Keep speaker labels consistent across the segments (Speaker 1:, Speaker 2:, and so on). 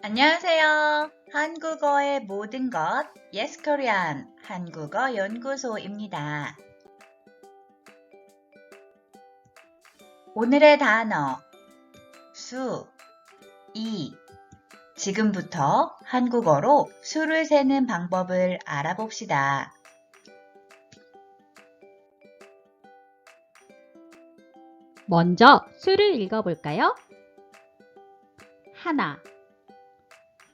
Speaker 1: 안녕하세요. 한국어의 모든 것 Yes Korean 한국어 연구소입니다. 오늘의 단어 수, 이 지금부터 한국어로 수를 세는 방법을 알아봅시다.
Speaker 2: 먼저 수를 읽어볼까요? 하나,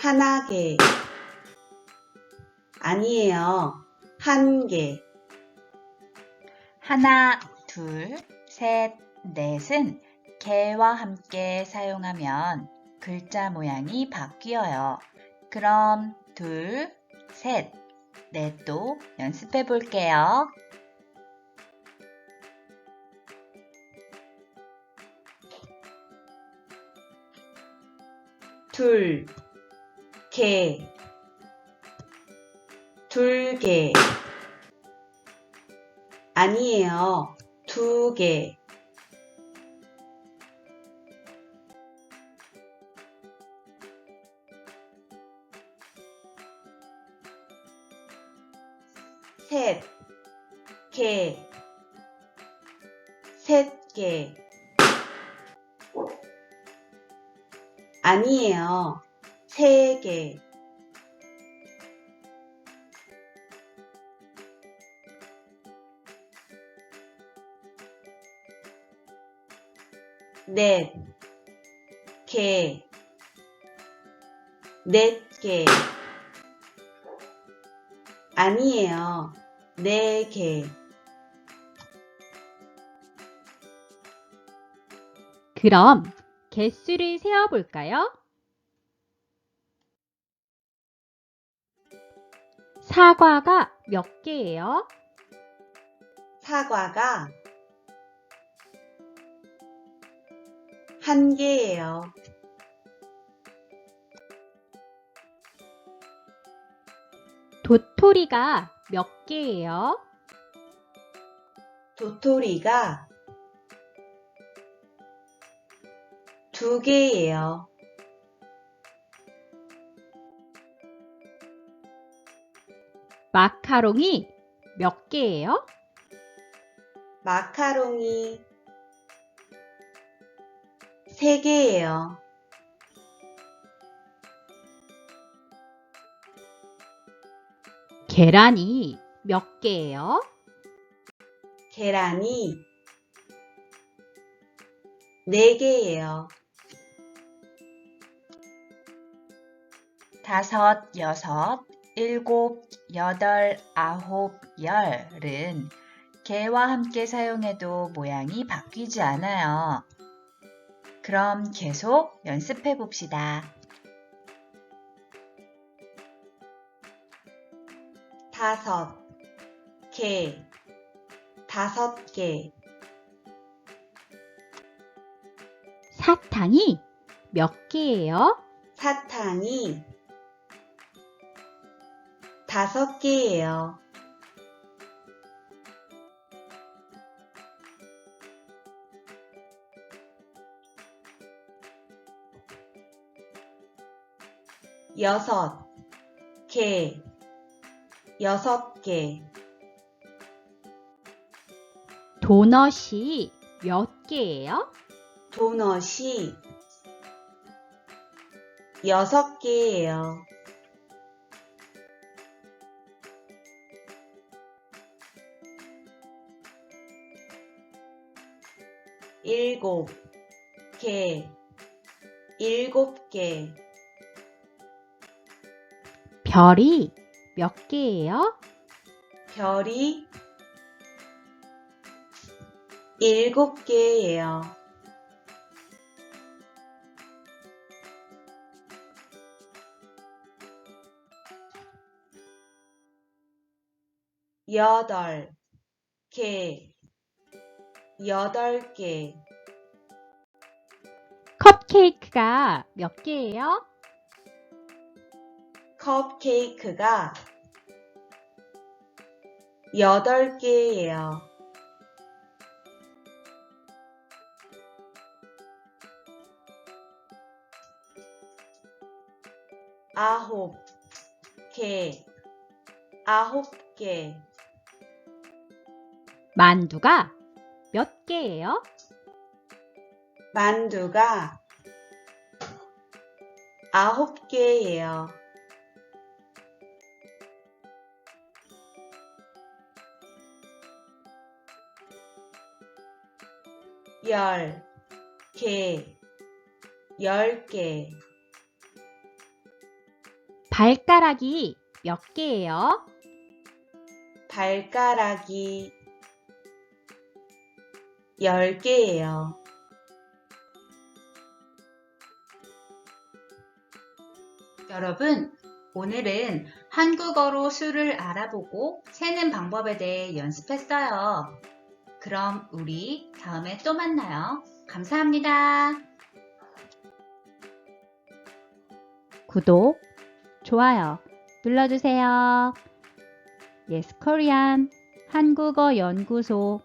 Speaker 3: 하나 개. 아니에요. 한 개.
Speaker 1: 하나, 둘, 셋, 넷은 개와 함께 사용하면 글자 모양이 바뀌어요. 그럼 둘, 셋, 넷도 연습해 볼게요.
Speaker 3: 둘, 개, 둘 개. 아니에요. 두 개. 셋, 개, 셋 개. 아니에요. 세 개. 넷, 개, 넷 개. 아니에요. 네 개.
Speaker 2: 그럼 개수를 세어볼까요? 사과가 몇 개예요?
Speaker 3: 사과가 한 개예요.
Speaker 2: 도토리가 몇 개예요?
Speaker 3: 도토리가 두 개예요.
Speaker 2: 마카롱이 몇 개예요?
Speaker 3: 마카롱이 세 개예요.
Speaker 2: 계란이 몇 개예요?
Speaker 3: 계란이 네 개예요.
Speaker 1: 다섯, 여섯, 일곱, 여덟, 아홉, 열은 개와 함께 사용해도 모양이 바뀌지 않아요. 그럼 계속 연습해 봅시다.
Speaker 3: 다섯 개, 다섯 개,
Speaker 2: 사탕이 몇 개예요?
Speaker 3: 사탕이 다섯 개예요. 여섯 개, 여섯 개,
Speaker 2: 도넛이 몇 개예요?
Speaker 3: 도넛이 여섯 개예요. 일곱 개 일곱 개
Speaker 2: 별이 몇 개예요?
Speaker 3: 별이 일곱 개예요. 여덟 개 여덟 개
Speaker 2: 컵케이크가 몇 개예요?
Speaker 3: 컵케이크가 여덟 개예요. 아홉 개, 아홉 개,
Speaker 2: 만두가 몇 개예요?
Speaker 3: 만두가 아홉 개예요. 열 개, 열 개,
Speaker 2: 발가락이 몇 개예요?
Speaker 3: 발가락이 열 개예요.
Speaker 1: 여러분, 오늘은 한국어로 수를 알아보고 세는 방법에 대해 연습했어요. 그럼 우리 다음에 또 만나요. 감사합니다.
Speaker 2: 구독, 좋아요 눌러주세요. Korean 한국어 연구소